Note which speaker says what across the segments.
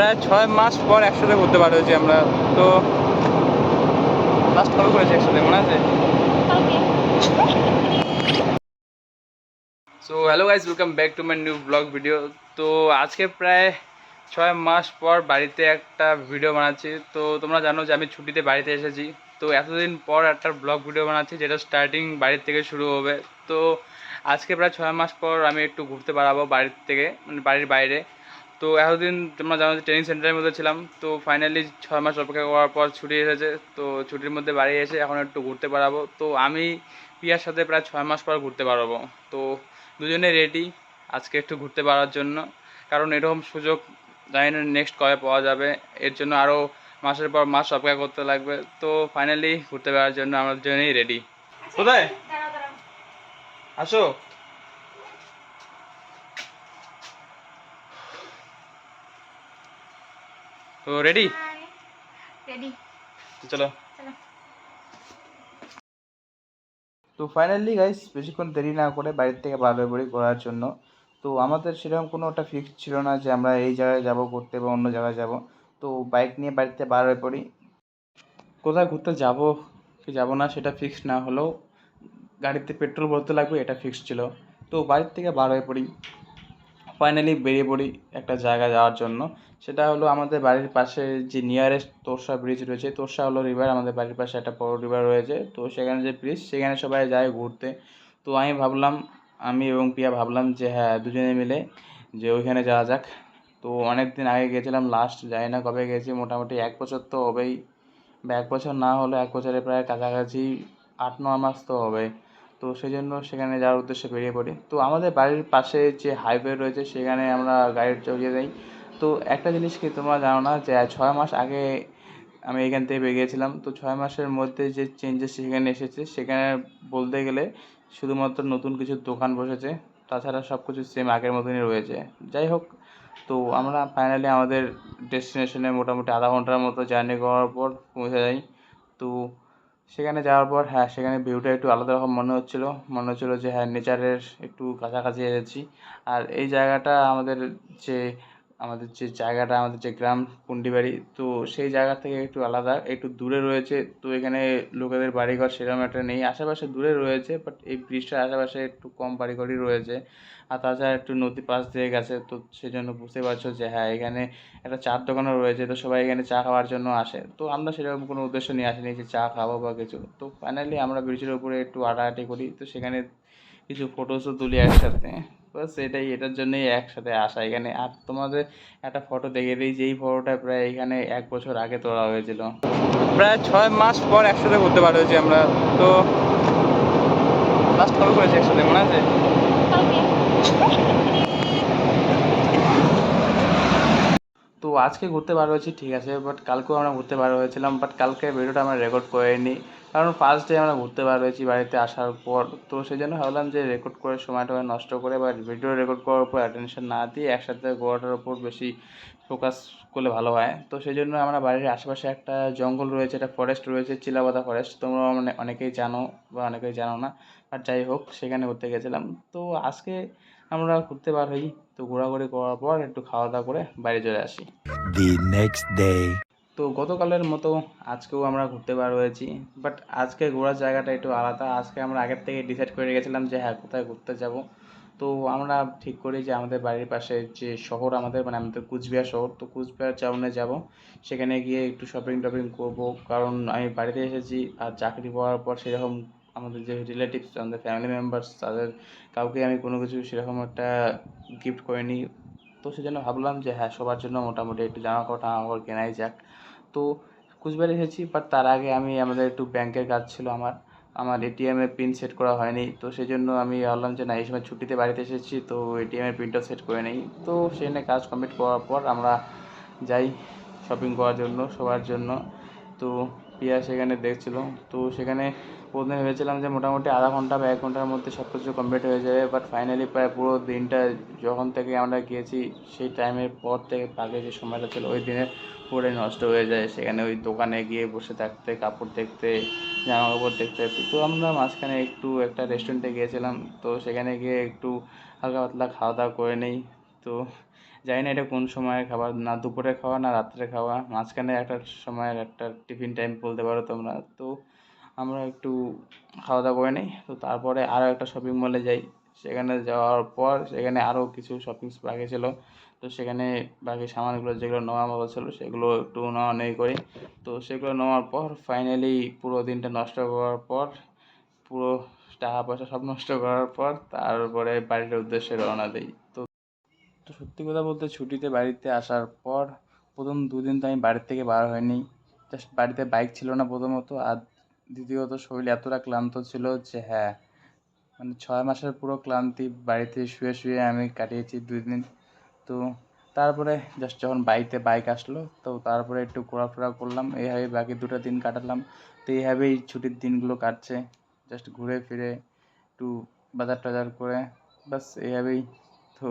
Speaker 1: প্রায় ছয় মাস পর একসাথে ঘুরতে বার হয়েছি আমরা। তো লাস্ট কবে করেছি একসাথে মনে আছে? So hello guys welcome back to my new blog video তো আজকে প্রায় ছয় মাস পর বাড়িতে একটা ভিডিও বানাচ্ছি। তো তোমরা জানো যে আমি ছুটিতে বাড়িতে এসেছি। তো এতদিন পর একটা ব্লগ ভিডিও বানাচ্ছি যেটা স্টার্টিং বাড়ির থেকে শুরু হবে। তো আজকে প্রায় ছয় মাস পর আমি একটু ঘুরতে বেড়াবো বাড়ির থেকে মানে বাড়ির বাইরে। তো এতদিন তোমরা জানো যে ট্রেনিং সেন্টারের মধ্যে ছিলাম তো ফাইনালি ছয় মাস অপেক্ষা করার পর ছুটি এসেছে তো ছুটির মধ্যে বাড়ি এসে এখন একটু ঘুরতে পারাবো। তো আমি পিয়ার সাথে প্রায় ছয় মাস পর ঘুরতে পারব। তো দুজনে রেডি আজকে একটু ঘুরতে পারার জন্য। কারণ এরকম সুযোগ জানি না নেক্সট কবে পাওয়া যাবে। এর জন্য আরও মাসের পর মাস অপেক্ষা করতে লাগবে। তো ফাইনালি ঘুরতে বেড়ার জন্য আমরা দুজনেই রেডি কোথায়? আসো। তো রেডি
Speaker 2: রেডি
Speaker 1: চলো।
Speaker 2: চলো।
Speaker 1: তো ফাইনালি গাইস বেশিক্ষণ দেরি না করে বাড়ির থেকে বার হয়ে পড়ি ঘোরার জন্য। তো আমাদের সেরকম কোনো একটা ফিক্স ছিল না যে আমরা এই জায়গায় যাব ঘুরতে বা অন্য জায়গায় যাব। তো বাইক নিয়ে বাড়িতে বার হয়ে পড়ি। কোথায় ঘুরতে যাব কি যাব না সেটা ফিক্স না হলেও গাড়িতে পেট্রোল ভরতে লাগবে এটা ফিক্স ছিল। তো বাড়ির থেকে বার হয়ে পড়ি। ফাইনালি বেরিয়ে পড়ি একটা জায়গা যাওয়ার জন্য। সেটা হলো আমাদের বাড়ির পাশে যে নিয়ারেস্ট তোরসা ব্রিজ রয়েছে, তোরসা হলো রিভার আমাদের বাড়ির পাশে একটা বড় রিভার রয়েছে। তো সেখানে যে ব্রিজ সেখানে সবাই যায় ঘুরতে। তো আমি ভাবলাম, আমি এবং পিয়া ভাবলাম যে হ্যাঁ দুজনে মিলে যে ওইখানে যাওয়া যাক। তো অনেক দিন আগে গেছিলাম লাস্ট জানি না কবে গেছি, মোটামুটি এক বছর তো হবেই। বা এক বছর না হলে এক বছরের প্রায় কাছাকাছি, আট, ন মাস তো হবে তো সেই জন্য সেখানে যাওয়ার উদ্দেশ্যে বেরিয়ে পড়ি। তো আমাদের বাড়ির পাশে যে হাইওয়ে রয়েছে, সেখানে আমরা গাড়ি চড়িয়ে যাই তো একটা জিনিস কি তোমরা জানো না, যে ছয় মাস আগে আমি এখান থেকে বেরিয়েছিলাম তো ছয় মাসের মধ্যে যে চেঞ্জেস সেখানে এসেছে, সেখানে বলতে গেলে শুধুমাত্র নতুন কিছু দোকান বসেছে। তাছাড়া সব কিছু সেম আগের মতনই রয়েছে। যাই হোক, তো আমরা ফাইনালি আমাদের ডেস্টিনেশনে মোটামুটি আধা ঘণ্টার মতো জার্নি করার পর পৌঁছে যাই। তো সেখানে যাওয়ার পর হ্যাঁ সেখানে ভিউটা একটু আলাদা রকম মনে হচ্ছিল। মনে হচ্ছিল যে হ্যাঁ নেচারের একটু কাছাকাছি এসেছি। আর এই জায়গাটা আমাদের যে আমাদের যে জায়গাটা, আমাদের যে গ্রাম পুন্ডিবাড়ি, তো সেই জায়গা থেকে একটু আলাদা, একটু দূরে রয়েছে। তো এখানে লোকেদের বাড়িঘর সেরকম একটা নেই। আশেপাশে দূরে রয়েছে বাট এই ব্রিজটার আশেপাশে একটু কম বাড়িঘরই রয়েছে। আর তাছাড়া একটু নদী পাশ দিয়ে গেছে, তো সেই জন্য বুঝতে পারছ যে হ্যাঁ এখানে একটা চার দোকানও রয়েছে, তো সবাই এখানে চা খাওয়ার জন্য আসে। তো আমরা সেরকম কোনো উদ্দেশ্য নিয়ে আসিনি যে চা খাব বা কিছু। তো ফাইনালি আমরা ব্রিজের উপরে একটু আটাআটি করি, তো সেখানে কিছু ফটোসও তুলি একসাথে। বাস এটাই এটার জন্যই একসাথে আসা এখানে। আর তোমাদের একটা ফটো দেখে দিই, যেই ফটোটা প্রায় এখানে এক বছর আগে তোলা হয়েছিল। প্রায় ছয় মাস পর একসাথে ঘুরতে বার হয়েছি আমরা। তো লাস্ট কবে করেছি একসাথে, মনে আছে? তো আজকে ঘুরতে বার হয়েছি, ঠিক আছে বাট কালকেও আমরা ঘুরতে বার হয়েছিলাম বাট কালকে ভিডিওটা আমরা রেকর্ড করিনি। কারণ ফার্স্ট ডে আমরা ঘুরতে বার হয়েছি বাড়িতে আসার পর। তো সেই জন্য ভাবলাম যে রেকর্ড করে সময়টা নষ্ট করে বা ভিডিও রেকর্ড করার উপর অ্যাটেনশন না দিয়ে একসাথে ঘোরাটার উপর বেশি ফোকাস করলে ভালো হয়। তো সেই জন্য আমরা বাড়ির আশেপাশে একটা জঙ্গল রয়েছে, একটা ফরেস্ট রয়েছে চিলাপাতা ফরেস্ট তোমরা মানে অনেকেই জানো বা অনেকেই জানো না আর যাই হোক, সেখানে ঘুরতে গেছিলাম। তো আজকে আমরা ঘুরতে বার হই। তো ঘোরাঘুরি করার পর একটু খাওয়া দাওয়া করে বাড়ি চলে আসি।
Speaker 3: The next day.
Speaker 1: তো গতকালের মতো আজকেও আমরা ঘুরতে বার হয়েছি বাট আজকে ঘোরার জায়গাটা একটু আলাদা। আজকে আমরা আগের থেকে ডিসাইড করে গেছিলাম যে হ্যাঁ কোথায় ঘুরতে যাব। তো আমরা ঠিক করি যে আমাদের বাড়ির পাশে যে শহর আমাদের মানে আমাদের কুচবিহার শহর, তো কুচবিহার টাউনে যাব। সেখানে গিয়ে একটু শপিং টপিং করব। কারণ আমি বাড়িতে এসেছি আর চাকরি পাওয়ার পর সেরকম আমাদের যে রিলেটিভস আমাদের ফ্যামিলি মেম্বার্স তাদের কাউকে আমি কোনো কিছু সেরকম একটা গিফট করিনি। তো সেজন্য ভাবলাম যে হ্যাঁ সবার জন্য মোটামুটি একটু জামা কাপড়, টামা কাপড় কেনাই যাক। তো কুচবিহারে এসেছি বাট তার আগে আমি আমাদের একটু ব্যাংকের কাজ ছিল আমার। আমার এটিএমে পিন সেট করা হয়নি, তো সেই জন্য আমি ভাবলাম যে না, এই সময় ছুটিতে বাড়িতে এসেছি, তো এটিএমের পিনটাও সেট করে নেই। তো সেখানে কাজ কমপ্লিট করার পর আমরা যাই শপিং করার জন্য, সবার জন্য। তো পিয়া সেখানে দেখছিল, তো সেখানে প্রথমে ভেবেছিলাম যে মোটামুটি আধা ঘণ্টা বা এক ঘণ্টার মধ্যে সব কিছু কমপ্লিট হয়ে যাবে বাট ফাইনালি প্রায় পুরো দিনটা যখন থেকে আমরা গিয়েছি, সেই টাইমের পর থেকে আগে যে সময়টা ছিল, ওই দিনে পুরোই নষ্ট হয়ে যায়। সেখানে ওই দোকানে গিয়ে বসে থাকতে, কাপড় দেখতে জামা কাপড় দেখতে। তো আমরা মাঝখানে একটু একটা রেস্টুরেন্টে গিয়েছিলাম, তো সেখানে গিয়ে একটু হালকা পাতলা খাওয়া দাওয়া করে নেই। তো জানি না এটা কোন সময়ের খাবার, না দুপুরে খাওয়া, না রাত্রে খাওয়া। মাঝখানে একটা সময়ের একটা টিফিন টাইম বলতে পারো তোমরা। তো আমরা একটু খাওয়া দাওয়া করে নিই। তো তারপরে আরও একটা শপিং মলে যাই। সেখানে যাওয়ার পর সেখানে আরও কিছু শপিংস বাকি ছিল। তো সেখানে বাকি সামানগুলো যেগুলো নেওয়া মতো ছিল, সেগুলো একটু নেওয়া নেই করি। তো সেগুলো নেওয়ার পর ফাইনালি পুরো দিনটা নষ্ট করার পর, পুরো টাকা পয়সা সব নষ্ট করার পর তারপরে বাড়ির উদ্দেশ্যে রওনা দিই। তো তো সত্যি কথা বলতে ছুটিতে বাড়িতে আসার পর প্রথম দুদিন তো আমি বাড়ির থেকে বার হয়নি। জাস্ট বাড়িতে বাইক ছিল না প্রথমত। আর দ্বিতীয়ত শরীর এতটা ক্লান্ত ছিল যে হ্যাঁ মানে ছয় মাসের পুরো ক্লান্তি বাড়িতে শুয়ে শুয়ে আমি কাটিয়েছি দুই দিন। তো তারপরে জাস্ট যখন বাড়িতে বাইক আসলো, তো তারপরে একটু ঘোরাফেরা করলাম এইভাবে বাকি দুটো দিন কাটালাম। তো এইভাবেই ছুটির দিনগুলো কাটছে জাস্ট ঘুরে ফিরে একটু বাজার টাজার করে বাস এইভাবেই। তো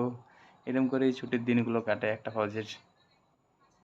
Speaker 1: এরকম করেই ছুটির দিনগুলো কাটে একটা হজের।